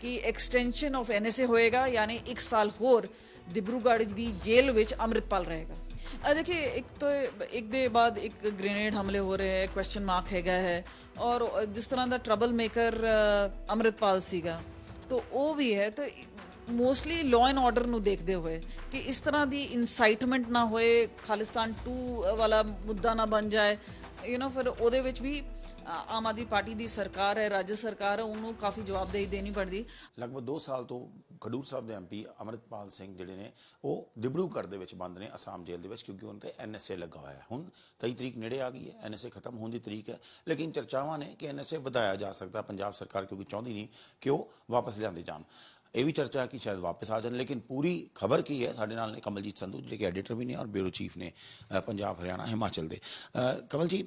ਕਿ extension of NSA ਹੋਏਗਾ, ਯਾਨੀ ਇੱਕ ਸਾਲ ਹੋਰ ਦਿਬਰੂਗੜ੍ਹ ਦੀ ਜੇਲ੍ਹ ਵਿੱਚ ਅਮਰਿਤਪਾਲ ਰਹੇਗਾ। ਆ ਦੇਖिए ਇੱਕ ਤਾਂ ਇੱਕ ਦੇ ਬਾਅਦ ਇੱਕ ਗ੍ਰੇਨੇਡ ਹਮਲੇ ਹੋ ਰਹੇ ਹੈ ਕੁਐਸਚਨ ਮਾਰਕ ਹੈਗਾ ਹੈ, ਔਰ ਜਿਸ ਤਰ੍ਹਾਂ ਦਾ ਟਰਬਲ ਮੇਕਰ ਅਮਰਿਤਪਾਲ ਸੀਗਾ, ਤਾਂ ਉਹ ਵੀ ਹੈ, ਤਾਂ ਮੋਸਟਲੀ ਲਾਅ ਐਂਡ ਆਰਡਰ ਨੂੰ ਦੇਖਦੇ ਹੋਏ ਕਿ ਇਸ ਤਰ੍ਹਾਂ ਦੀ ਇਨਸਾਈਟਮੈਂਟ ਨਾ ਹੋਏ, ਖਾਲਿਸਤਾਨ 2 ਵਾਲਾ ਮੁੱਦਾ ਨਾ ਬਣ ਜਾਏ ਯੂ نو ਫਿਰ ਉਹਦੇ ਵਿੱਚ ਵੀ ਆਮ ਆਦਮੀ ਪਾਰਟੀ ਦੀ ਸਰਕਾਰ ਹੈ ਰਾਜ ਸਰਕਾਰ ਹੈ ਉਹਨੂੰ ਕਾਫੀ ਜਵਾਬਦੇਹੀ ਦੇਣੀ ਪੜਦੀ। ਲਗਭਗ 2 ਸਾਲ ਤੋਂ ਖਡੂਰ ਸਾਹਿਬ ਦੇ ਐਮਪੀ ਅਮਰਿਤਪਾਲ ਸਿੰਘ ਜਿਹੜੇ ਨੇ ਉਹ ਦਿਬੜੂਗੜ੍ਹ ਦੇ ਵਿੱਚ ਬੰਦ ਨੇ ਅਸਾਮ ਜੇਲ੍ਹ ਦੇ ਵਿੱਚ ਕਿਉਂਕਿ ਉਹਨਾਂ ਤੇ ਐਨਐਸਏ ਲੱਗਾ ਹੋਇਆ ਹੈ। ਹੁਣ 23 ਤਰੀਕ ਨੇੜੇ ਆ ਗਈ ਹੈ ਐਨਐਸਏ ਖਤਮ ਹੋਣ ਦੀ ਤਰੀਕ ਹੈ ਲੇਕਿਨ ਚਰਚਾਵਾਂ ਨੇ ਕਿ ਐਨਐਸਏ ਵਧਾਇਆ ਜਾ ਸਕਦਾ ਪੰਜਾਬ ਸਰਕਾਰ ਕਿਉਂਕਿ ਚਾਹੁੰਦੀ ਨਹੀਂ ਕਿ ਉਹ ਵਾਪਸ ਲਿਆਂਦੇ ਜਾਣ। ਇਹ ਵੀ ਚਰਚਾ ਹੈ ਕਿ ਸ਼ਾਇਦ ਵਾਪਸ ਆ ਜਾਣ ਲੇਕਿਨ ਪੂਰੀ ਖਬਰ ਕੀ ਹੈ ਸਾਡੇ ਨਾਲ ਨੇ ਕਮਲਜੀਤ ਸੰਧੂ ਜਿਹੜੇ ਕਿ ਐਡੀਟਰ ਵੀ ਨੇ ਔਰ ਬਿਊਰੋ ਚੀਫ ਨੇ ਪੰਜਾਬ ਹਰਿਆਣਾ ਹਿਮਾਚਲ ਦੇ। ਅ, ਕਮਲ ਜੀ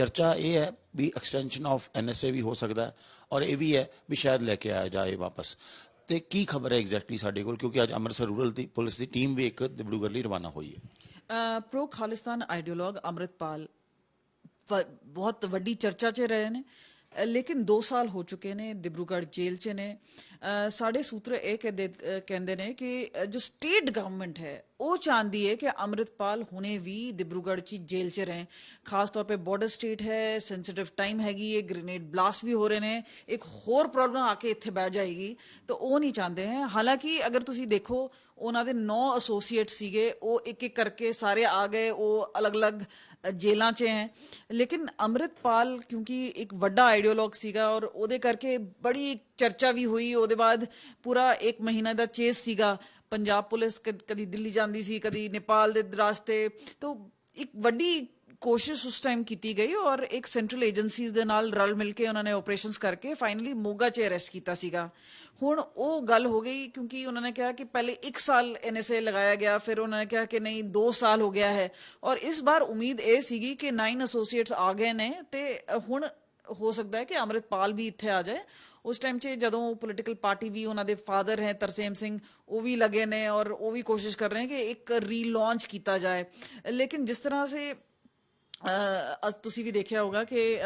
ਚਰਚਾ ਇਹ ਹੈ ਵੀ ਐਕਸਟੈਂਸ਼ਨ ਆਫ ਐਨਐਸਏ ਵੀ ਹੋ ਸਕਦਾ ਹੈ ਔਰ ਇਹ ਵੀ ਹੈ ਵੀ ਸ਼ਾਇਦ ਲੈ ਕੇ ਆਇਆ ਜਾਏ ਵਾਪਸ। ਤੇ ਕੀ ਖਬਰ ਹੈ ਐਗਜ਼ੈਕਟਲੀ ਸਾਡੇ ਕੋਲ? ਕਿਉਂਕਿ ਅੱਜ ਅੰਮ੍ਰਿਤਸਰ ਰੂਰਲ ਦੀ ਪੁਲਿਸ ਦੀ ਟੀਮ ਵੀ ਇੱਕ ਦਿਬੜੂਗੜ੍ਹ ਲਈ ਰਵਾਨਾ ਹੋਈ ਹੈ। ਪ੍ਰੋ ਖਾਲਿਸਤਾਨ ਆਈਡੀਓਲੋਗ ਅੰਮ੍ਰਿਤਪਾਲ ਬਹੁਤ ਵੱਡੀ ਚਰਚਾ 'ਚ ਰਹੇ ਨੇ। ਲੇਕਿਨ 2 ਸਾਲ ਹੋ ਚੁੱਕੇ ਨੇ, ਦਿਬਰੂਗੜ੍ਹ ਜੇਲ੍ਹ 'ਚ ਨੇ। ਸਾਡੇ ਸੂਤਰ ਇਹ ਕਹਿੰਦੇ ਕਹਿੰਦੇ ਨੇ ਕਿ ਜੋ ਸਟੇਟ ਗਵਰਨਮੈਂਟ ਹੈ, ਉਹ ਚਾਹੁੰਦੀ ਹੈ ਕਿ ਅੰਮ੍ਰਿਤਪਾਲ ਹੁਣੇ ਵੀ ਦਿਬਰੂਗੜ੍ਹ 'ਚ ਜੇਲ੍ਹ 'ਚ ਰਹੇ ਖਾਸ ਤੌਰ 'ਤੇ ਬਾਰਡਰ ਸਟੇਟ ਹੈ ਸੈਂਸਿਟਿਵ ਟਾਈਮ ਹੈਗੀ ਹੈ ਗ੍ਰੇਨੇਡ ਬਲਾਸਟ ਵੀ ਹੋ ਰਹੇ ਨੇ। ਇੱਕ ਹੋਰ ਪ੍ਰੋਬਲਮ ਆ ਕੇ ਇੱਥੇ ਬੈਠ ਜਾਏਗੀ, ਤਾਂ ਉਹ ਨਹੀਂ ਚਾਹੁੰਦੇ ਹੈ। ਹਾਲਾਂਕਿ ਅਗਰ ਤੁਸੀਂ ਦੇਖੋ, ਉਹਨਾਂ ਦੇ 9 ਐਸੋਸੀਏਟ ਸੀਗੇ, ਉਹ ਇੱਕ ਇੱਕ ਕਰਕੇ ਸਾਰੇ ਆ ਗਏ, ਉਹ ਅਲੱਗ-ਅਲੱਗ ਜੇਲਾਂ 'ਚ ਹੈ। ਲੇਕਿਨ ਅੰਮ੍ਰਿਤਪਾਲ, ਕਿਉਂਕਿ ਇੱਕ ਵੱਡਾ ਆਈਡੀਓਲੋਗ ਸੀਗਾ ਔਰ ਉਹਦੇ ਕਰਕੇ ਬੜੀ ਚਰਚਾ ਵੀ ਹੋਈ। ਉਹਦੇ ਬਾਅਦ ਪੂਰਾ ਇੱਕ ਮਹੀਨਾ ਦਾ ਚੇਸ ਸੀਗਾ। ਪੰਜਾਬ ਪੁਲਿਸ ਕਦ- ਕਦੀ ਦਿੱਲੀ ਜਾਂਦੀ ਸੀ, ਕਦੀ ਨੇਪਾਲ ਦੇ ਰਾਸਤੇ। ਤੋਂ ਇੱਕ ਵੱਡੀ ਕੋਸ਼ਿਸ਼ ਉਸ ਟਾਈਮ ਕੀਤੀ ਗਈ ਔਰ ਇੱਕ ਸੈਂਟਰਲ ਏਜੰਸੀਜ਼ ਦੇ ਨਾਲ ਰਲ ਮਿਲ ਕੇ ਉਹਨਾਂ ਨੇ ਆਪਰੇਸ਼ਨਸ ਕਰਕੇ ਫਾਈਨਲੀ ਮੋਗਾ 'ਚ ਅਰੈਸਟ ਕੀਤਾ ਸੀਗਾ। ਹੁਣ ਉਹ ਗੱਲ ਹੋ ਗਈ ਕਿਉਂਕਿ ਉਹਨਾਂ ਨੇ ਕਿਹਾ ਕਿ ਪਹਿਲੇ 1 ਸਾਲ ਐਨਐਸਏ ਲਗਾਇਆ ਗਿਆ, ਫਿਰ ਉਹਨਾਂ ਨੇ ਕਿਹਾ ਕਿ ਨਹੀਂ 2 ਸਾਲ ਹੋ ਗਿਆ ਹੈ। ਔਰ ਇਸ ਵਾਰ ਉਮੀਦ ਇਹ ਸੀਗੀ ਕਿ 9 ਐਸੋਸੀਏਟਸ ਆ ਗਏ ਨੇ ਤੇ ਹੁਣ ਹੋ ਸਕਦਾ ਹੈ ਕਿ ਅੰਮ੍ਰਿਤਪਾਲ ਵੀ ਇੱਥੇ ਆ ਜਾਏ। ਉਸ ਟਾਈਮ 'ਚ ਜਦੋਂ ਪੋਲੀਟੀਕਲ ਪਾਰਟੀ ਵੀ ਉਹਨਾਂ ਦੇ ਫਾਦਰ ਹੈ, ਤਰਸੇਮ ਸਿੰਘ, ਉਹ ਵੀ ਲੱਗੇ ਨੇ ਔਰ ਉਹ ਵੀ ਕੋਸ਼ਿਸ਼ ਕਰ ਰਹੇ ਨੇ ਕਿ ਇੱਕ ਰੀਲਾਂਚ ਕੀਤਾ ਜਾਏ। ਲੇਕਿਨ ਜਿਸ ਤਰ੍ਹਾਂ ਸੇ ਤੁਸੀਂ ਵੀ ਦੇਖਿਆ ਹੋਗਾ ਕਿ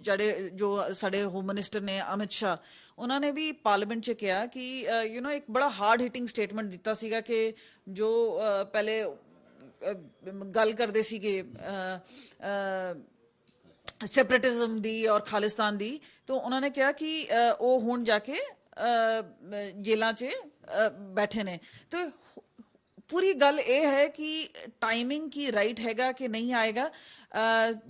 ਜਿਹੜੇ, ਜੋ ਸਾਡੇ ਹੋਮ ਮਿਨਿਸਟਰ ਨੇ ਅਮਿਤ ਸ਼ਾਹ, ਉਹਨਾਂ ਨੇ ਵੀ ਪਾਰਲੀਮੈਂਟ 'ਚ ਕਿਹਾ ਕਿ ਯੂ نو ਇੱਕ ਬੜਾ ਹਾਰਡ ਹਿਟਿੰਗ ਸਟੇਟਮੈਂਟ ਦਿੱਤਾ ਸੀਗਾ ਕਿ ਜੋ ਪਹਿਲੇ ਗੱਲ ਕਰਦੇ ਸੀਗੇ ਸੈਪਰੇਟਿਜ਼ਮ ਦੀ ਔਰ ਖਾਲਿਸਤਾਨ ਦੀ, ਤਾਂ ਉਹਨਾਂ ਨੇ ਕਿਹਾ ਕਿ ਉਹ ਹੁਣ ਜਾ ਕੇ ਜੇਲਾਂ 'ਚ ਬੈਠੇ ਨੇ। ਤੇ ਪੂਰੀ ਗੱਲ ਇਹ ਹੈ ਕਿ ਟਾਈਮਿੰਗ ਕੀ ਰਾਈਟ ਹੈਗਾ ਕਿ ਨਹੀਂ ਆਏਗਾ।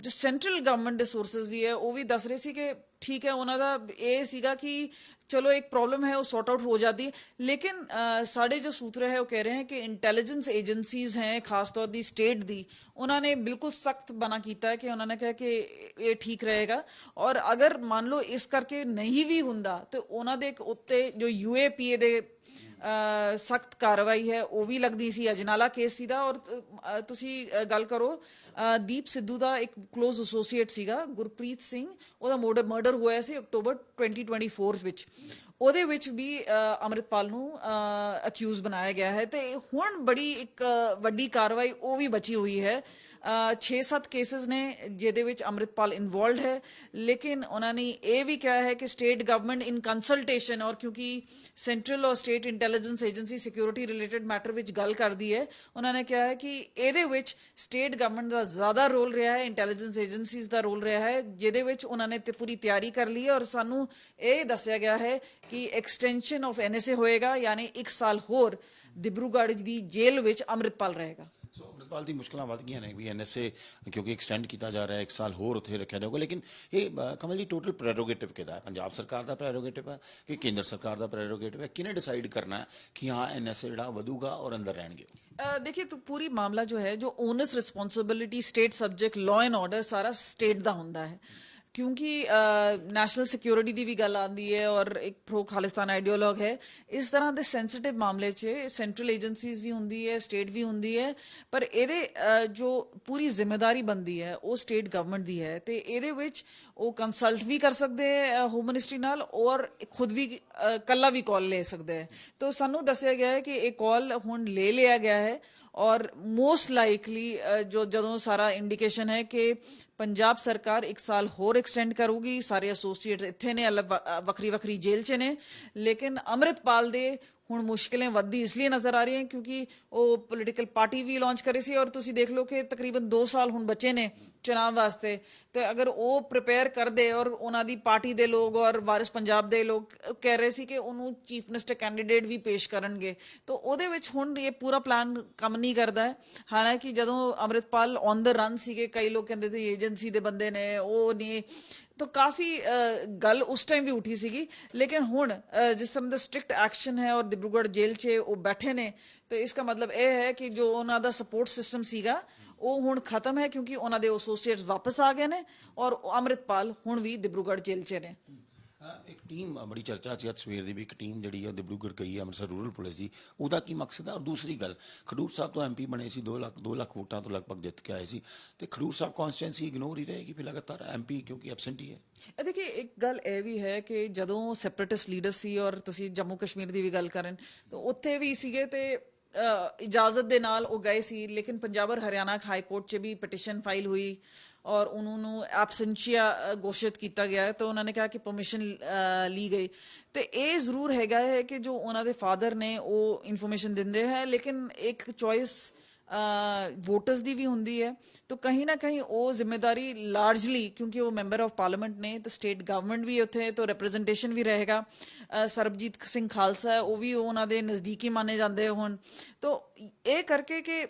ਜੋ ਸੈਂਟਰਲ ਗਵਰਨਮੈਂਟ ਦੇ ਸੋਰਸਸ ਵੀ ਹੈ, ਉਹ ਵੀ ਦੱਸ ਰਹੇ ਸੀ ਕਿ ਠੀਕ ਹੈ, ਉਹਨਾਂ ਦਾ ਇਹ ਸੀਗਾ ਕਿ ਚਲੋ ਇੱਕ ਪ੍ਰੋਬਲਮ ਹੈ, ਉਹ ਸੌਰਟ ਆਊਟ ਹੋ ਜਾਂਦੀ ਹੈ। ਲੇਕਿਨ ਸਾਡੇ ਜੋ ਸੂਤਰ ਹੈ, ਉਹ ਕਹਿ ਰਹੇ ਹਨ ਕਿ ਇੰਟੈਲੀਜੈਂਸ ਏਜੰਸੀਜ਼ ਹੈ, ਖਾਸ ਤੌਰ ਦੀ ਸਟੇਟ ਦੀ, ਉਹਨਾਂ ਨੇ ਬਿਲਕੁਲ ਸਖਤ ਬਣਾ ਕੀਤਾ ਹੈ ਕਿ ਉਹਨਾਂ ਨੇ ਕਿਹਾ ਕਿ ਇਹ ਠੀਕ ਰਹੇਗਾ। ਔਰ ਅਗਰ ਮੰਨ ਲਓ ਇਸ ਕਰਕੇ ਨਹੀਂ ਵੀ ਹੁੰਦਾ, ਤੇ ਉਹਨਾਂ ਦੇ ਉੱਤੇ ਜੋ ਯੂਏਪੀਏ ਦੇ ਸਖਤ ਕਾਰਵਾਈ ਹੈ ਉਹ ਵੀ ਲੱਗਦੀ ਸੀ ਅਜਨਾਲਾ ਕੇਸ ਸੀ ਦਾ ਔਰ ਤੁਸੀਂ ਗੱਲ ਕਰੋ ਦੀਪ ਸਿੱਧੂ ਦਾ ਇੱਕ ক্লোਜ਼ ਐਸੋਸੀਏਟ ਸੀਗਾ ਗੁਰਪ੍ਰੀਤ ਸਿੰਘ ਉਹਦਾ ਮਰਡਰ ਹੋਇਆ ਸੀ ਅਕਤੂਬਰ 2024 ਵਿੱਚ। ਉਹਦੇ ਵਿੱਚ ਵੀ ਅ, ਅੰਮ੍ਰਿਤਪਾਲ ਨੂੰ ਅਕਿਊਜ਼ ਬਣਾਇਆ ਗਿਆ ਹੈ ਤੇ ਹੁਣ ਬੜੀ ਇੱਕ ਵੱਡੀ ਕਾਰਵਾਈ ਉਹ ਵੀ ਬਚੀ ਹੋਈ ਹੈ। 6-7 ਕੇसेस ਨੇ ਜਿਹਦੇ ਵਿੱਚ ਅੰਮ੍ਰਿਤਪਾਲ ਇਨਵੋਲਡ ਹੈ। ਲੇਕਿਨ ਉਹਨਾਂ ਨੇ ਇਹ ਵੀ ਕਿਹਾ ਹੈ ਕਿ ਸਟੇਟ ਗਵਰਨਮੈਂਟ ਇਨ ਕੰਸਲਟੇਸ਼ਨ ਔਰ ਕਿਉਂਕਿ ਸੈਂਟਰਲ ਔਰ state intelligence agency security related matter ਵਿੱਚ ਗੱਲ ਕਰਦੀ ਹੈ, ਉਹਨਾਂ ਨੇ ਕਿਹਾ ਹੈ ਕਿ ਇਹਦੇ ਵਿੱਚ ਸਟੇਟ ਗਵਰਨਮੈਂਟ ਦਾ ਜ਼ਿਆਦਾ ਰੋਲ ਰਿਹਾ ਹੈ ਇੰਟੈਲੀਜੈਂਸ ਏਜੰਸੀਜ਼ ਦਾ ਰੋਲ ਰਿਹਾ ਹੈ, ਜਿਹਦੇ ਵਿੱਚ ਉਹਨਾਂ ਨੇ ਤੇ ਪੂਰੀ ਤਿਆਰੀ ਕਰ ਲਈ ਹੈ ਔਰ ਸਾਨੂੰ ਇਹ ਦੱਸਿਆ ਗਿਆ ਹੈ ਕਿ ਐਕਸਟੈਂਸ਼ਨ ਆਫ ਐਨਐਸਏ ਹੋਏਗਾ, ਯਾਨੀ 1 ਸਾਲ ਹੋਰ ਦਿਬਰੂਗੜ੍ਹ ਦੀ ਜੇਲ੍ਹ ਵਿੱਚ ਅੰਮ੍ਰਿਤਪਾਲ ਰਹੇਗਾ। ਦੀ ਮੁਸ਼ਕਲਾਂ ਵੱਧ ਗਈਆਂ ਨੇ ਵੀ ਐਨਐਸਏ ਕਿਉਂਕਿ ਐਕਸਟੈਂਡ ਕੀਤਾ ਜਾ ਰਿਹਾ ਹੈ ਇੱਕ ਸਾਲ ਹੋਰ ਉੱਥੇ ਰੱਖਿਆ ਜਾਊਗਾ ਲੇਕਿਨ ਇਹ ਅ, ਕਮਲ ਜੀ ਟੋਟਲ ਪ੍ਰੈਰੋਗੇਟਿਵ ਕਿਹਦਾ ਹੈ ਪੰਜਾਬ ਸਰਕਾਰ ਦਾ ਪ੍ਰੈਰੋਗੇਟਿਵ ਹੈ ਕਿ ਕੇਂਦਰ ਸਰਕਾਰ ਦਾ ਪ੍ਰੈਰੋਗੇਟਿਵ ਹੈ ਕਿਹਨੇ ਡਿਸਾਈਡ ਕਰਨਾ ਹੈ ਕਿ ਹਾਂ ਐਨਐਸਏ ਜਿਹੜਾ ਵਧੂਗਾ ਔਰ ਅੰਦਰ ਰਹਿਣਗੇ अ, देखिए तो पूरी मामला जो है जो onus responsibility state subject law and order सारा स्टेट ਦਾ ਹੁੰਦਾ ਹੈ ਕਿਉਂਕਿ ਨੈਸ਼ਨਲ ਸਿਕਿਉਰਿਟੀ ਦੀ ਵੀ ਗੱਲ ਆਉਂਦੀ ਹੈ ਔਰ ਇੱਕ ਪ੍ਰੋ ਖਾਲਿਸਤਾਨ ਆਈਡੀਓਲੋਗ ਹੈ ਇਸ ਤਰ੍ਹਾਂ ਦੇ ਸੈਂਸਿਟਿਵ ਮਾਮਲੇ 'ਚ ਸੈਂਟਰਲ ਏਜੰਸੀਜ਼ ਵੀ ਹੁੰਦੀ ਹੈ ਸਟੇਟ ਵੀ ਹੁੰਦੀ ਹੈ ਪਰ ਇਹਦੇ ਜੋ ਪੂਰੀ ਜ਼ਿੰਮੇਵਾਰੀ ਬੰਦੀ ਹੈ ਉਹ ਸਟੇਟ ਗਵਰਨਮੈਂਟ ਦੀ ਹੈ ਤੇ ਇਹਦੇ ਵਿੱਚ ਉਹ ਕੰਸਲਟ ਵੀ ਕਰ ਸਕਦੇ ਹੈ ਹੋਮ ਮਿਨਿਸਟਰੀ ਨਾਲ ਔਰ ਖੁਦ ਵੀ ਅ, ਕੱਲਾ ਵੀ ਕਾਲ ਲੈ ਸਕਦਾ ਹੈ ਤਾਂ ਸਾਨੂੰ ਦੱਸਿਆ ਗਿਆ ਹੈ ਕਿ ਇਹ ਕਾਲ ਹੁਣ ਲੈ ਲਿਆ ਗਿਆ ਹੈ ਔਰ ਮੋਸਟ ਲਾਈਕਲੀ ਜੋ ਜਦੋਂ ਸਾਰਾ ਇੰਡੀਕੇਸ਼ਨ ਹੈ ਕਿ ਪੰਜਾਬ ਸਰਕਾਰ ਇੱਕ ਸਾਲ ਹੋਰ ਐਕਸਟੈਂਡ ਕਰੂਗੀ, ਸਾਰੇ ਐਸੋਸੀਏਟਸ ਇੱਥੇ ਨੇ ਵੱਖਰੀ ਵੱਖਰੀ ਜੇਲ੍ਹ 'ਚ ਨੇ, ਲੇਕਿਨ ਅੰਮ੍ਰਿਤਪਾਲ ਦੇ ਹੁਣ ਮੁਸ਼ਕਿਲਾਂ ਵੱਧਦੀ ਇਸ ਲਈ ਨਜ਼ਰ ਆ ਰਹੀਆਂ ਕਿਉਂਕਿ ਉਹ ਪੋਲੀਟੀਕਲ ਪਾਰਟੀ ਵੀ ਲਾਂਚ ਕਰੀ ਸੀ ਔਰ ਤੁਸੀਂ ਦੇਖ ਲਓ ਕਿ ਤਕਰੀਬਨ 2 ਸਾਲ ਹੁਣ ਬਚੇ ਨੇ ਚੁਣਾਵ ਵਾਸਤੇ ਤੇ ਅਗਰ ਉਹ ਪ੍ਰਿਪੇਅਰ ਕਰਦੇ ਔਰ ਉਹਨਾਂ ਦੀ ਪਾਰਟੀ ਦੇ ਲੋਕ ਔਰ ਵਾਰਿਸ ਪੰਜਾਬ ਦੇ ਲੋਕ ਕਹਿ ਰਹੇ ਸੀ ਕਿ ਉਹਨੂੰ ਚੀਫ ਮਿਨਿਸਟਰ ਕੈਂਡੀਡੇਟ ਵੀ ਪੇਸ਼ ਕਰਨਗੇ, ਤਾਂ ਉਹਦੇ ਵਿੱਚ ਹੁਣ ਇਹ ਪੂਰਾ ਪਲਾਨ ਕੰਮ ਨਹੀਂ ਕਰਦਾ ਹੈ। ਹਾਲਾਂਕਿ ਜਦੋਂ ਅੰਮ੍ਰਿਤਪਾਲ ਔਨ ਦ ਰਨ ਸੀਗੇ, ਕਈ ਲੋਕ ਕਹਿੰਦੇ ਸੀ ਏਜੰਸੀ ਦੇ ਬੰਦੇ ਨੇ, ਉਹ ਨਹੀਂ ਤਾਂ ਕਾਫੀ ਗੱਲ ਉਸ ਟਾਈਮ ਵੀ ਉੱਠੀ ਸੀਗੀ। ਲੇਕਿਨ ਹੁਣ ਜਿਸ ਤਰ੍ਹਾਂ ਦਾ ਸਟ੍ਰਿਕਟ ਐਕਸ਼ਨ ਹੈ ਔਰ ਦਿਬਰੂਗੜ੍ਹ ਜੇਲ੍ਹ 'ਚ ਉਹ ਬੈਠੇ ਨੇ, ਤੇ ਇਸ ਦਾ ਮਤਲਬ ਇਹ ਹੈ ਕਿ ਜੋ ਉਹਨਾਂ ਦਾ ਸਪੋਰਟ ਸਿਸਟਮ ਸੀਗਾ ਉਹ ਹੁਣ ਖਤਮ ਹੈ ਕਿਉਂਕਿ ਉਹਨਾਂ ਦੇ ਐਸੋਸੀਏਟਸ ਵਾਪਸ ਆ ਗਏ ਨੇ ਔਰ ਅੰਮ੍ਰਿਤਪਾਲ ਹੁਣ ਵੀ ਦਿਬਰੂਗੜ੍ਹ ਜੇਲ੍ਹ 'ਚ ਨੇ। ਇੱਕ ਟੀਮ ਬੜੀ ਚਰਚਾ ਸੀ ਅੱਜ ਸਵੇਰ ਦੀ ਵੀ ਇੱਕ ਟੀਮ ਜਿਹੜੀ ਹੈ ਉਹ ਦਿਬਰੂਗੜ੍ਹ ਗਈ ਹੈ ਅੰਮ੍ਰਿਤਸਰ ਰੂਰਲ ਪੁਲਿਸ ਦੀ। ਉਹਦਾ ਕੀ ਮਕਸਦ ਹੈ ਔਰ ਦੂਸਰੀ ਗੱਲ ਖਡੂਰ ਸਾਹਿਬ ਤੋਂ ਐਮਪੀ ਬਣੇ ਸੀ 2 ਲੱਖ 2 ਲੱਖ ਵੋਟਾਂ ਤੋਂ ਲਗਭਗ ਜਿੱਤ ਕੇ ਆਏ ਸੀ। ਤੇ ਖਡੂਰ ਸਾਹਿਬ ਕਨਸਟੀਟੈਂਸੀ ਇਗਨੋਰ ਹੀ ਰਹੇਗੀ ਫਿਰ ਲਗਾਤਾਰ ਐਮਪੀ ਕਿਉਂਕਿ ਐਬਸੈਂਟ ਹੀ ਹੈ? ਇਹ ਦੇਖਿਏ ਇੱਕ ਗੱਲ ਇਹ ਵੀ ਹੈ ਕਿ ਜਦੋਂ ਸੈਪਰੇਟਿਸਟ ਲੀਡਰ ਸੀ ਔਰ ਤੁਸੀਂ ਜੰਮੂ ਕਸ਼ਮੀਰ ਦੀ ਵੀ ਗੱਲ ਕਰਨ ਤਾਂ ਉੱਥੇ ਵੀ ਸੀਗੇ ਤੇ ਇਜਾਜ਼ਤ ਦੇ ਨਾਲ ਉਹ ਗਏ ਸੀ, ਲੇਕਿਨ ਪੰਜਾਬ ਔਰ ਹਰਿਆਣਾ ਹਾਈ ਕੋਰਟ 'ਚ ਵੀ ਪਟੀਸ਼ਨ ਫਾਈਲ ਹੋਈ ਔਰ ਉਹਨਾਂ ਨੂੰ ਐਬਸੈਂਸ਼ੀਆ ਘੋਸ਼ਿਤ ਕੀਤਾ ਗਿਆ ਹੈ। ਤਾਂ ਉਹਨਾਂ ਨੇ ਕਿਹਾ ਕਿ ਪਰਮਿਸ਼ਨ ਲਈ ਗਈ। ਤੇ ਇਹ ਜ਼ਰੂਰ ਹੈਗਾ ਹੈ ਕਿ ਜੋ ਉਹਨਾਂ ਦੇ ਫਾਦਰ ਨੇ ਉਹ ਇਨਫੋਰਮੇਸ਼ਨ ਦਿੰਦੇ ਹੈ, ਲੇਕਿਨ ਇੱਕ ਚੋਇਸ ਵੋਟਰਸ ਦੀ ਵੀ ਹੁੰਦੀ ਹੈ। ਤਾਂ ਕहीं ਨਾ ਕहीं ਉਹ ਜ਼ਿੰਮੇਵਾਰੀ ਲਾਰਜਲੀ ਕਿਉਂਕਿ ਉਹ ਮੈਂਬਰ ਆਫ ਪਾਰਲੀਮੈਂਟ ਨੇ, ਤਾਂ ਸਟੇਟ ਗਵਰਨਮੈਂਟ ਵੀ ਉੱਥੇ ਤਾਂ ਰਿਪਰੈਜ਼ੈਂਟੇਸ਼ਨ ਵੀ ਰਹੇਗਾ। ਸਰਬਜੀਤ ਸਿੰਘ ਖਾਲਸਾ ਉਹ ਵੀ ਉਹਨਾਂ ਦੇ ਨਜ਼ਦੀਕੀ ਮਾਨੇ ਜਾਂਦੇ ਹੋਣ। ਤਾਂ ਇਹ ਕਰਕੇ ਕਿ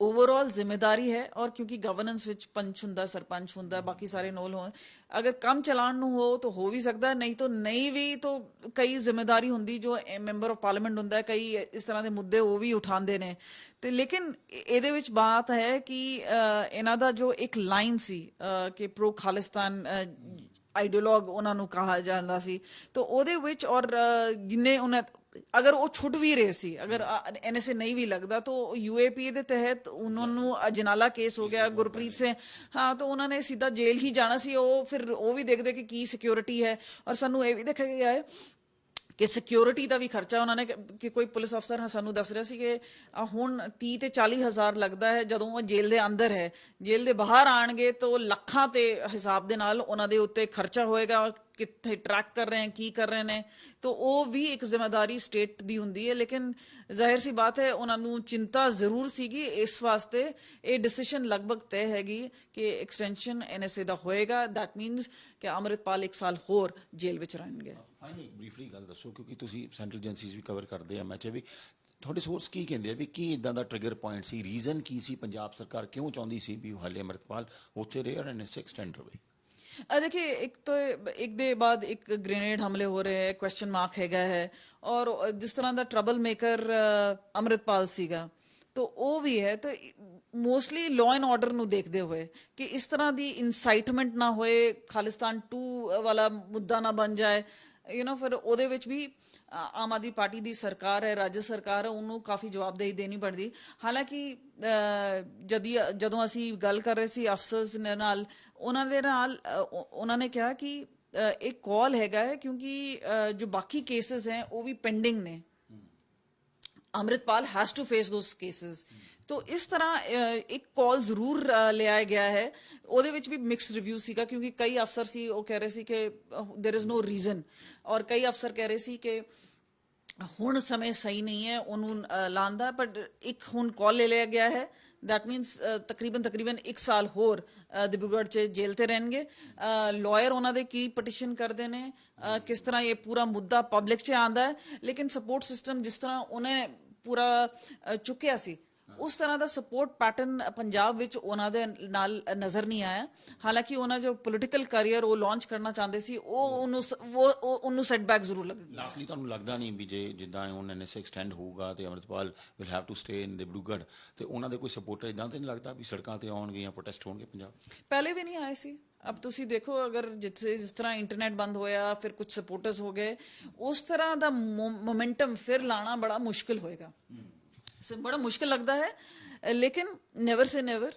ਓਵਰਆਲ ਜ਼ਿੰਮੇਵਾਰੀ ਹੈ ਔਰ ਕਿਉਂਕਿ ਗਵਰਨੈਂਸ ਵਿੱਚ ਪੰਚ ਹੁੰਦਾ ਸਰਪੰਚ ਹੁੰਦਾ ਬਾਕੀ ਸਾਰੇ ਨੋਲ ਹੋਣ ਅਗਰ ਕੰਮ ਚਲਾਉਣ ਨੂੰ ਹੋ ਤਾਂ ਹੋ ਵੀ ਸਕਦਾ ਨਹੀਂ ਤਾਂ ਨਹੀਂ ਵੀ ਤਾਂ ਕਈ ਜ਼ਿੰਮੇਵਾਰੀ ਹੁੰਦੀ ਜੋ ਮੈਂਬਰ ਆਫ ਪਾਰਲੀਮੈਂਟ ਹੁੰਦਾ ਕਈ ਇਸ ਤਰ੍ਹਾਂ ਦੇ ਮੁੱਦੇ ਉਹ ਵੀ ਉਠਾਉਂਦੇ ਨੇ ਤੇ ਲੇਕਿਨ ਇਹਦੇ ਵਿੱਚ ਬਾਤ ਹੈ ਕਿ ਇਹਨਾਂ ਦਾ ਜੋ ਇੱਕ ਲਾਈਨ ਸੀ ਕਿ ਪ੍ਰੋ ਖਾਲਿਸਤਾਨ ਆਈਡੀਓਲੋਗ ਉਹਨਾਂ ਨੂੰ ਕਹਾ ਜਾਂਦਾ ਸੀ ਤਾਂ ਉਹਦੇ ਵਿੱਚ ਔਰ ਜਿੰਨੇ ਉਹਨਾਂ ਅਗਰ ਉਹ ਛੁੱਟ ਵੀ ਰਹੇ ਸੀ ਅਗਰ ਐਨਐਸਏ ਨਹੀਂ ਵੀ ਲੱਗਦਾ ਤਾਂ ਯੂਏਪੀ ਦੇ ਤਹਿਤ ਉਹਨਾਂ ਨੂੰ ਅਜਨਾਲਾ ਕੇਸ ਹੋ ਗਿਆ ਗੁਰਪ੍ਰੀਤ ਸਿੰਘ। ਹਾਂ। ਤਾਂ ਉਹਨਾਂ ਨੇ ਸਿੱਧਾ ਜੇਲ੍ਹ ਹੀ ਜਾਣਾ ਸੀ ਉਹ ਫਿਰ ਉਹ ਵੀ ਦੇਖਦੇ ਕਿ ਕੀ ਸਿਕਿਉਰਿਟੀ ਹੈ। ਔਰ ਸਾਨੂੰ ਇਹ ਵੀ ਦੇਖਿਆ ਗਿਆ ਹੈ ਕਿ ਸਿਕਿਉਰਿਟੀ ਦਾ ਵੀ ਖਰਚਾ ਉਹਨਾਂ ਨੇ ਕਿ- ਕੋਈ ਪੁਲਿਸ ਅਫਸਰ ਹਾਂ ਸਾਨੂੰ ਦੱਸ ਰਿਹਾ ਸੀ ਕਿ ਹੁਣ 30 ਤੇ 40 ਹਜ਼ਾਰ ਲੱਗਦਾ ਹੈ ਜਦੋਂ ਉਹ ਜੇਲ੍ਹ ਦੇ ਅੰਦਰ ਹੈ। ਜੇਲ੍ਹ ਦੇ ਬਾਹਰ ਆਣਗੇ ਤਾਂ ਲੱਖਾਂ ਤੇ ਹਿਸਾਬ ਦੇ ਨਾਲ ਉਹਨਾਂ ਦੇ ਉੱਤੇ ਖਰਚਾ ਹੋਏਗਾ ਕਿੱਥੇ ਟਰੈਕ ਕਰ ਰਹੇ ਹਨ ਕੀ ਕਰ ਰਹੇ ਨੇ। ਤਾਂ ਉਹ ਵੀ ਇੱਕ ਜ਼ਿੰਮੇਵਾਰੀ ਸਟੇਟ ਦੀ ਹੁੰਦੀ ਹੈ, ਲੇਕਿਨ ਜ਼ਾਹਿਰ ਸੀ ਬਾਤ ਹੈ, ਉਹਨਾਂ ਨੂੰ ਚਿੰਤਾ ਜ਼ਰੂਰ ਸੀਗੀ। ਇਸ ਵਾਸਤੇ ਇਹ ਡਿਸੀਜਨ ਲਗਭਗ ਤੈਅ ਹੈਗੀ ਕਿ ਐਕਸਟੈਂਸ਼ਨ ਐਨਐਸਏ ਦਾ ਹੋਏਗਾ। ਦੈਟ ਮੀਨਸ ਕਿ ਅੰਮ੍ਰਿਤਪਾਲ ਇੱਕ ਸਾਲ ਹੋਰ ਜੇਲ੍ਹ ਵਿੱਚ ਰਹਿਣਗੇ। ਫਾਈਨਲੀ ਬਰੀਫਲੀ ਗੱਲ ਦੱਸੋ, ਕਿਉਂਕਿ ਤੁਸੀਂ ਸੈਂਟਰਲ ਏਜੰਸੀਜ਼ ਵੀ ਕਵਰ ਕਰਦੇ ਆ, ਮੈਂ ਵੀ ਤੁਹਾਡੇ ਸੋਰਸ ਕੀ ਕਹਿੰਦੇ ਆ ਵੀ ਕੀ ਇਦਾਂ ਦਾ ਟ੍ਰਿਗਰ ਪੁਆਇੰਟ ਸੀ? ਰੀਜ਼ਨ ਕੀ ਸੀ? ਪੰਜਾਬ ਸਰਕਾਰ ਕਿਉਂ ਚਾਹੁੰਦੀ ਸੀ ਵੀ ਹਾਲੇ ਅਮਰਤਪਾਲ ਉੱਥੇ ਰਹੇ ਔਰ ਐਨਐਸਏ ਐਕਸਟੈਂਡ ਹੋਵੇ? देखिए एक तो एक ਦੇ ਬਾਅਦ ਇੱਕ ਗ੍ਰੇਨੇਡ ਹਮਲੇ ਹੋ ਰਹੇ ਹੈ ਕੁਐਸਚਨ ਮਾਰਕ ਹੈਗਾ ਹੈ ਔਰ ਜਿਸ ਤਰ੍ਹਾਂ ਦਾ ਟਰਬਲ ਮੇਕਰ ਅਮਰਿਤਪਾਲ ਸੀਗਾ, ਤੋ ਉਹ ਵੀ ਹੈ, ਤੇ ਮੋਸਟਲੀ ਲਾਅ ਐਂਡ ਆਰਡਰ ਨੂੰ ਦੇਖਦੇ ਹੋਏ ਕਿ ਇਸ ਤਰ੍ਹਾਂ ਦੀ ਇਨਸਾਈਟਮੈਂਟ ਨਾ ਹੋਏ, ਖਾਲਿਸਤਾਨ 2 ਵਾਲਾ ਮੁੱਦਾ ਨਾ ਬਣ ਜਾਏ ਯੂ نو ਫਿਰ ਉਹਦੇ ਵਿੱਚ ਵੀ ਆਮ ਆਦਮੀ ਪਾਰਟੀ ਦੀ ਸਰਕਾਰ ਹੈ ਰਾਜ ਸਰਕਾਰ ਹੈ ਉਹਨੂੰ ਕਾਫੀ ਜਵਾਬਦੇਹੀ ਦੇਣੀ ਪੜਦੀ। ਹਾਲਾਂਕਿ ਜਦੀ ਜਦੋਂ ਅਸੀਂ ਗੱਲ ਕਰ ਰਹੇ ਸੀ ਅਫਸਰਸ ਨਾਲ ਉਹਨਾਂ ਦੇ ਨਾਲ ਉਹਨਾਂ ਨੇ ਕਿਹਾ ਕਿ ਇੱਕ ਕਾਲ ਹੈਗਾ ਹੈ ਕਿਉਂਕਿ ਜੋ ਬਾਕੀ ਕੇਸਸ ਹੈ ਉਹ ਵੀ ਪੈਂਡਿੰਗ ਨੇ। Amritpal has to face those cases तो इस तरह अ, ਇੱਕ ਕਾਲ ਜ਼ਰੂਰ ਅ, ਲਿਆਇਆ ਗਿਆ ਹੈ ਉਹਦੇ ਵਿੱਚ ਵੀ ਮਿਕਸ ਰਿਵਿਊ ਸੀਗਾ ਕਿਉਂਕਿ ਕਈ ਅਫਸਰ ਸੀ ਉਹ ਕਹਿ ਰਹੇ ਸੀ ਕਿ देयर इज नो ਰੀਜ਼ਨ ਔਰ ਕਈ ਅਫਸਰ ਕਹਿ ਰਹੇ ਸੀ ਕਿ ਹੁਣ ਸਮੇਂ ਸਹੀ ਨਹੀਂ ਹੈ ਉਹਨੂੰ ਅ, ਲਾਉਣ ਦਾ ਬਟ ਇੱਕ ਹੁਣ ਕਾਲ ਲੈ ਲਿਆ ਗਿਆ ਹੈ ਦੈਟ ਮੀਨਸ ਤਕਰੀਬਨ ਤਕਰੀਬਨ 1 ਸਾਲ ਹੋਰ ਅ, ਦਿਬਰੂਗੜ੍ਹ ਚ ਜੇਲ੍ਹ ਤੇ ਰਹਿਣਗੇ ਲਾਇਰ ਉਹਨਾਂ ਦੇ ਕੀ ਪਟੀਸ਼ਨ ਕਰਦੇ ਨੇ ਅ, ਕਿਸ ਤਰ੍ਹਾਂ ਇਹ ਪੂਰਾ ਮੁੱਦਾ ਪਬਲਿਕ 'ਚ ਆਂਦਾ ਹੈ ਲੇਕਿਨ ਸਪੋਰਟ ਸਿਸਟਮ ਜਿਸ ਤਰ੍ਹਾਂ ਉਹਨੇ ਪੂਰਾ ਅ, ਚੁੱਕਿਆ ਸੀ ਉਸ ਤਰ੍ਹਾਂ ਦਾ ਸਪੋਰਟ ਪੈਟਰਨ ਪੰਜਾਬ ਵਿੱਚ ਉਹਨਾਂ ਦੇ ਨਾਲ ਨਜ਼ਰ ਨਹੀਂ ਆਇਆ। ਹਾਲਾਂਕਿ ਉਹਨਾਂ ਜੋ ਪੋਲਿਟੀਕਲ ਕੈਰੀਅਰ ਉਹ ਲਾਂਚ ਕਰਨਾ ਚਾਹੁੰਦੇ ਸੀ ਉਹ ਉਹਨੂੰ ਉਹ ਉਹ- ਉਹਨੂੰ ਸੈਟਬੈਕ ਜ਼ਰੂਰ ਲੱਗ ਲਾਸਟਲੀ ਤੁਹਾਨੂੰ ਲੱਗਦਾ ਨਹੀਂ ਵੀ ਜੇ ਜਿੱਦਾਂ ਹੁਣ ਐਨਐਸਏ ਐਕਸਟੈਂਡ ਹੋਊਗਾ ਤੇ Amritpal will have to stay in Dibrugarh ਤੇ ਉਹਨਾਂ ਦੇ ਕੋਈ ਸਪੋਰਟਰ ਇਦਾਂ ਤੇ ਨਹੀਂ ਲੱਗਦਾ ਵੀ ਸੜਕਾਂ ਤੇ ਆਉਣਗੇ ਜਾਂ ਪ੍ਰੋਟੈਸਟ ਹੋਣਗੇ ਪੰਜਾਬ? ਪਹਿਲੇ ਵੀ ਨਹੀਂ ਆਏ ਸੀ। ਅਬ ਤੁਸੀਂ ਦੇਖੋ ਅਗਰ ਜਿੱਥੇ ਜਿਸ ਤਰ੍ਹਾਂ ਇੰਟਰਨੈਟ ਬੰਦ ਹੋਇਆ ਫਿਰ ਕੁਝ ਸਪੋਰਟਰਸ ਹੋ ਗਏ ਉਸ ਤਰ੍ਹਾਂ ਦਾ ਮੋਮੈਂਟਮ ਫਿਰ ਲਾਣਾ ਬੜਾ ਮੁਸ਼ਕਿਲ ਹੋਏਗਾ। ਬੜਾ ਮੁਸ਼ਕਿਲ ਲੱਗਦਾ ਹੈ। ਲੇਕਿਨ ਨੈਵਰ ਸੇ ਨੈਵਰ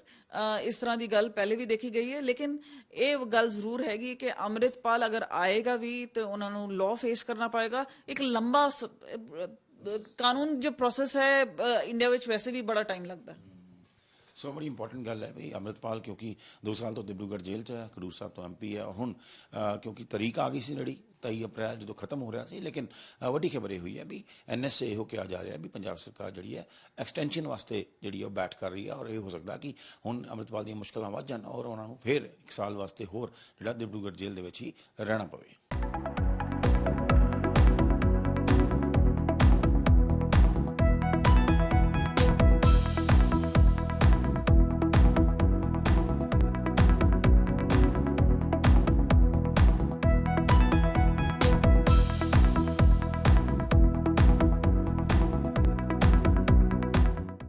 ਇਸ ਤਰ੍ਹਾਂ ਦੀ ਗੱਲ ਪਹਿਲੇ ਵੀ ਦੇਖੀ ਗਈ ਹੈ। ਲੇਕਿਨ ਇਹ ਗੱਲ ਜ਼ਰੂਰ ਹੈਗੀ ਕਿ ਅੰਮ੍ਰਿਤਪਾਲ ਅਗਰ ਆਏਗਾ ਵੀ ਤੇ ਉਹਨਾਂ ਨੂੰ ਲਾਅ ਫੇਸ ਕਰਨਾ ਪਏਗਾ। ਇੱਕ ਲੰਬਾ ਅ, ਕਾਨੂੰਨ ਜੋ ਪ੍ਰੋਸੈਸ ਹੈ ਇੰਡੀਆ ਵਿੱਚ ਵੈਸੇ ਵੀ ਬੜਾ ਟਾਈਮ ਲੱਗਦਾ। ਹੈ ਸੋ ਬੜੀ ਇੰਪੋਰਟੈਂਟ ਗੱਲ ਹੈ ਵੀ ਅੰਮ੍ਰਿਤਪਾਲ ਕਿਉਂਕਿ 2 ਸਾਲ ਤੋਂ ਦਿਬਰੂਗੜ੍ਹ ਜੇਲ੍ਹ 'ਚ ਹੈ, ਖਡੂਰ ਸਾਹਿਬ ਤੋਂ ਐਮਪੀ ਹੈ ਔਰ ਹੁਣ ਕਿਉਂਕਿ ਤਰੀਕ ਆ ਗਈ ਸੀ ਨੜੀ 23 ਅਪ੍ਰੈਲ ਜਦੋਂ ਖਤਮ ਹੋ ਰਿਹਾ ਸੀ, ਲੇਕਿਨ ਵੱਡੀ ਖਬਰ ਇਹ ਹੋਈ ਹੈ ਵੀ ਐਨਐਸਏ ਇਹੋ ਕਿਹਾ ਜਾ ਰਿਹਾ ਵੀ ਪੰਜਾਬ ਸਰਕਾਰ ਜਿਹੜੀ ਹੈ ਐਕਸਟੈਂਸ਼ਨ ਵਾਸਤੇ ਜਿਹੜੀ ਹੈ ਉਹ ਬੈਠ ਕਰ ਰਹੀ ਹੈ ਔਰ ਇਹ ਹੋ ਸਕਦਾ ਕਿ ਹੁਣ ਅੰਮ੍ਰਿਤਪਾਲ ਦੀਆਂ ਮੁਸ਼ਕਲਾਂ ਵੱਧ ਜਾਣ ਔਰ ਉਹਨਾਂ ਨੂੰ ਫਿਰ ਇੱਕ ਸਾਲ ਵਾਸਤੇ ਹੋਰ ਜਿਹੜਾ ਦਿਬਰੂਗੜ੍ਹ ਜੇਲ੍ਹ ਦੇ ਵਿੱਚ ਹੀ ਰਹਿਣਾ ਪਵੇ।